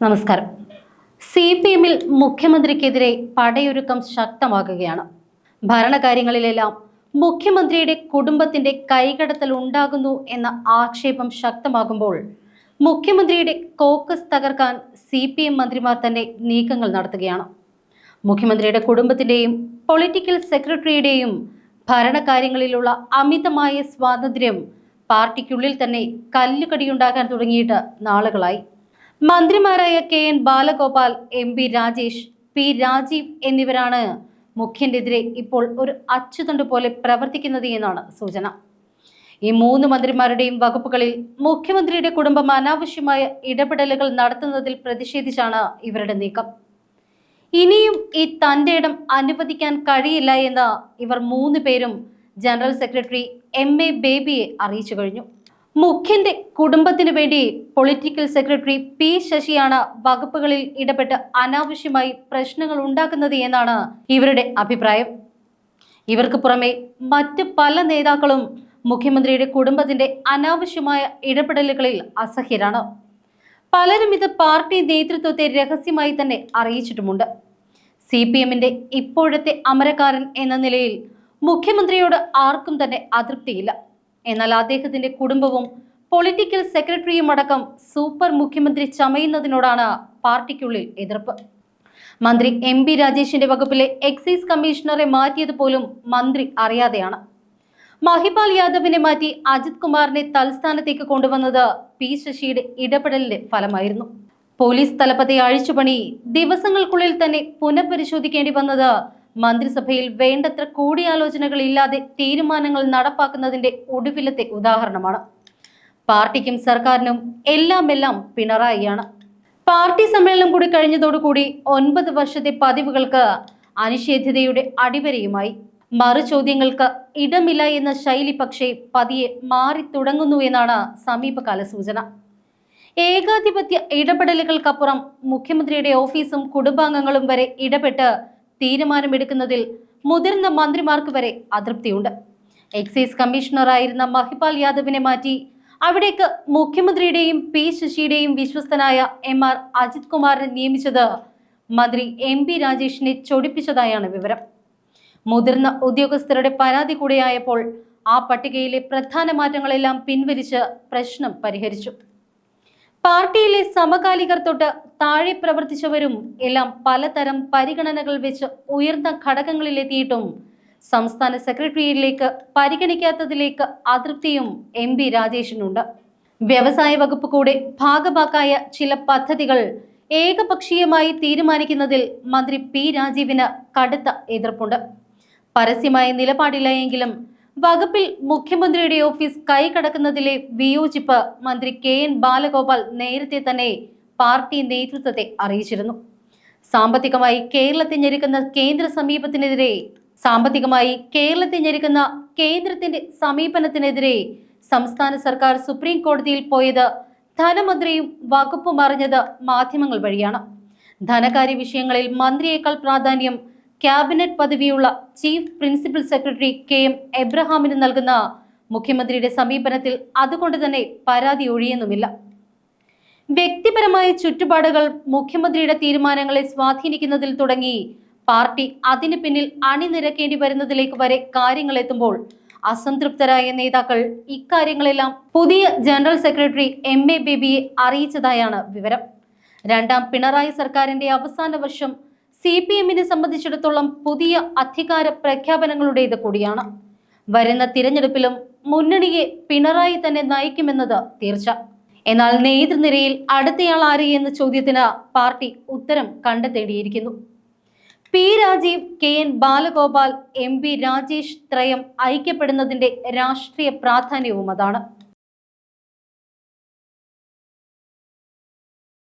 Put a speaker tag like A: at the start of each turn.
A: നമസ്കാരം. C P എമ്മിൽ മുഖ്യമന്ത്രിക്കെതിരെ പടയൊരുക്കം ശക്തമാകുകയാണ്. ഭരണകാര്യങ്ങളിലെല്ലാം മുഖ്യമന്ത്രിയുടെ കുടുംബത്തിന്റെ കൈകടത്തൽ ഉണ്ടാകുന്നു എന്ന ആക്ഷേപം ശക്തമാകുമ്പോൾ മുഖ്യമന്ത്രിയുടെ കോക്കസ് തകർക്കാൻ സി പി എം മന്ത്രിമാർ തന്നെ നീക്കങ്ങൾ നടത്തുകയാണ്. മുഖ്യമന്ത്രിയുടെ കുടുംബത്തിന്റെയും പൊളിറ്റിക്കൽ സെക്രട്ടറിയുടെയും ഭരണകാര്യങ്ങളിലുള്ള അമിതമായ സ്വാതന്ത്ര്യം പാർട്ടിക്കുള്ളിൽ തന്നെ കല്ലുകടിയുണ്ടാക്കാൻ തുടങ്ങിയിട്ട് നാളുകളായി. മന്ത്രിമാരായ K N Balagopal M P Rajesh P Rajeev എന്നിവരാണ് മുഖ്യന്റെതിരെ ഇപ്പോൾ ഒരു അച്ചുതണ്ട് പോലെ പ്രവർത്തിക്കുന്നത് എന്നാണ് സൂചന. ഈ മൂന്ന് മന്ത്രിമാരുടെയും വകുപ്പുകളിൽ മുഖ്യമന്ത്രിയുടെ കുടുംബം അനാവശ്യമായ ഇടപെടലുകൾ നടത്തുന്നതിൽ പ്രതിഷേധിച്ചാണ് ഇവരുടെ നീക്കം. ഇനിയും ഈ തന്റെ ഇടം അനുവദിക്കാൻ കഴിയില്ല എന്ന് ഇവർ മൂന്ന് പേരും ജനറൽ സെക്രട്ടറി എം എ ബേബിയെ അറിയിച്ചു കഴിഞ്ഞു. മുഖ്യന്റെ കുടുംബത്തിന് വേണ്ടി പൊളിറ്റിക്കൽ സെക്രട്ടറി പി ശശിയാണ് വകുപ്പുകളിൽ ഇടപെട്ട് അനാവശ്യമായി പ്രശ്നങ്ങൾ ഉണ്ടാക്കുന്നത് എന്നാണ് ഇവരുടെ അഭിപ്രായം. ഇവർക്ക് പുറമെ മറ്റ് പല നേതാക്കളും മുഖ്യമന്ത്രിയുടെ കുടുംബത്തിന്റെ അനാവശ്യമായ ഇടപെടലുകളിൽ അസഹ്യരാണ്. പലരും ഇത് പാർട്ടി നേതൃത്വത്തെ രഹസ്യമായി തന്നെ അറിയിച്ചിട്ടുമുണ്ട്. സി പി എമ്മിന്റെ ഇപ്പോഴത്തെ അമരക്കാരൻ എന്ന നിലയിൽ മുഖ്യമന്ത്രിയോട് ആർക്കും തന്നെ അതൃപ്തിയില്ല. എന്നാൽ അദ്ദേഹത്തിന്റെ കുടുംബവും പൊളിറ്റിക്കൽ സെക്രട്ടറിയും അടക്കം സൂപ്പർ മുഖ്യമന്ത്രി ചമയുന്നതിനോടാണ് പാർട്ടിക്കുള്ളിൽ എതിർപ്പ്. മന്ത്രി എം ബി രാജേഷിന്റെ വകുപ്പിലെ എക്സൈസ് കമ്മീഷണറെ മാറ്റിയത് പോലും മന്ത്രി അറിയാതെയാണ്. മഹിപാൽ യാദവിനെ മാറ്റി അജിത് കുമാറിനെ തൽസ്ഥാനത്തേക്ക് കൊണ്ടുവന്നത് പി ശശിയുടെ ഇടപെടലിന്റെ ഫലമായിരുന്നു. പോലീസ് തലപ്പത്തെ അഴിച്ചുപണി ദിവസങ്ങൾക്കുള്ളിൽ തന്നെ പുനഃപരിശോധിക്കേണ്ടി വന്നത് മന്ത്രിസഭയിൽ വേണ്ടത്ര കൂടിയാലോചനകൾ ഇല്ലാതെ തീരുമാനങ്ങൾ നടപ്പാക്കുന്നതിന്റെ ഒടുവിലത്തെ ഉദാഹരണമാണ്. പാർട്ടിക്കും സർക്കാരിനും എല്ലാം എല്ലാം പിണറായിയാണ്. പാർട്ടി സമ്മേളനം കൂടി കഴിഞ്ഞതോടുകൂടി ഒൻപത് വർഷത്തെ പതിവുകൾക്ക് അനിഷേധ്യതയുടെ അടിവരയുമായി. മറു ചോദ്യങ്ങൾക്ക് ഇടമില്ല എന്ന ശൈലി പക്ഷേ പതിയെ മാറി തുടങ്ങുന്നു എന്നാണ് സമീപകാല സൂചന. ഏകാധിപത്യ ഇടപെടലുകൾക്കപ്പുറം മുഖ്യമന്ത്രിയുടെ ഓഫീസും കുടുംബാംഗങ്ങളും വരെ ഇടപെട്ട് തീരുമാനമെടുക്കുന്നതിൽ മുതിർന്ന മന്ത്രിമാർക്ക് വരെ അതൃപ്തിയുണ്ട്. എക്സൈസ് കമ്മീഷണറായിരുന്ന മഹിപാൽ യാദവിനെ മാറ്റി അവിടേക്ക് മുഖ്യമന്ത്രിയുടെയും പി ശശിയുടെയും വിശ്വസ്തനായ എം ആർ അജിത് കുമാറിനെ നിയമിച്ചത് മന്ത്രി എം പി രാജേഷിനെ ചൊടിപ്പിച്ചതായാണ് വിവരം. മുതിർന്ന ഉദ്യോഗസ്ഥരുടെ പരാതി കൂടെയായപ്പോൾ ആ പട്ടികയിലെ പ്രധാന മാറ്റങ്ങളെല്ലാം പിൻവലിച്ച് പ്രശ്നം പരിഹരിച്ചു. പാർട്ടിയിലെ സമകാലികർ തൊട്ട് താഴെ പ്രവർത്തിച്ചവരും എല്ലാം പലതരം പരിഗണനകൾ വെച്ച് ഉയർന്ന ഘടകങ്ങളിലെത്തിയിട്ടും സംസ്ഥാന സെക്രട്ടറിയിലേക്ക് പരിഗണിക്കാത്തതിലേക്ക് അതൃപ്തിയും എം പി രാജേഷിനുണ്ട്. വ്യവസായ വകുപ്പ് കൂടെ ഭാഗഭാക്കായ ചില പദ്ധതികൾ ഏകപക്ഷീയമായി തീരുമാനിക്കുന്നതിൽ മന്ത്രി പി രാജീവിന് കടുത്ത എതിർപ്പുണ്ട്. പരസ്യമായ നിലപാടില്ല എങ്കിലും വകുപ്പിൽ മുഖ്യമന്ത്രിയുടെ ഓഫീസ് കൈകടക്കുന്നതിലെ വിയോജിപ്പ് മന്ത്രി കെ എൻ ബാലഗോപാൽ നേരത്തെ തന്നെ പാർട്ടി നേതൃത്വത്തെ അറിയിച്ചിരുന്നു. സാമ്പത്തികമായി കേരളത്തെ ഞെരുക്കുന്ന കേന്ദ്ര സമീപത്തിനെതിരെ സാമ്പത്തികമായി കേരളത്തെ ഞെരുക്കുന്ന കേന്ദ്രത്തിന്റെ സമീപനത്തിനെതിരെ സംസ്ഥാന സർക്കാർ സുപ്രീം കോടതിയിൽ പോയത് ധനമന്ത്രിയും വകുപ്പും അറിഞ്ഞത് മാധ്യമങ്ങൾ വഴിയാണ്. ധനകാര്യ വിഷയങ്ങളിൽ മന്ത്രിയേക്കാൾ പ്രാധാന്യം cabinet പദവിയുള്ള chief principal secretary K M എബ്രഹാമിന് നൽകുന്ന മുഖ്യമന്ത്രിയുടെ സമീപനത്തിൽ അതുകൊണ്ട് തന്നെ പരാതി ഒഴിയുന്നുമില്ല. വ്യക്തിപരമായ ചുറ്റുപാടുകൾ മുഖ്യമന്ത്രിയുടെ തീരുമാനങ്ങളെ സ്വാധീനിക്കുന്നതിൽ തുടങ്ങി പാർട്ടി അതിനു പിന്നിൽ അണിനിരക്കേണ്ടി വരുന്നതിലേക്ക് വരെ കാര്യങ്ങൾ എത്തുമ്പോൾ അസംതൃപ്തരായ നേതാക്കൾ ഇക്കാര്യങ്ങളെല്ലാം പുതിയ ജനറൽ സെക്രട്ടറി എം എ ബേബിയെ അറിയിച്ചതായാണ് വിവരം. രണ്ടാം പിണറായി സർക്കാരിന്റെ അവസാന വർഷം സി പി എമ്മിനെ സംബന്ധിച്ചിടത്തോളം പുതിയ അധികാര പ്രഖ്യാപനങ്ങളുടേത് കൂടിയാണ്. വരുന്ന തിരഞ്ഞെടുപ്പിലും മുന്നണിയെ പിണറായി തന്നെ നയിക്കുമെന്നത് തീർച്ച. എന്നാൽ നേതൃനിരയിൽ അടുത്തയാൾ ആര് എന്ന ചോദ്യത്തിന് പാർട്ടി ഉത്തരം കണ്ടെത്തേണ്ടിയിരിക്കുന്നു. P Rajeev K N Balagopal M P Rajesh ത്രയം ഐക്യപ്പെടുന്നതിന്റെ രാഷ്ട്രീയ പ്രാധാന്യവും അതാണ്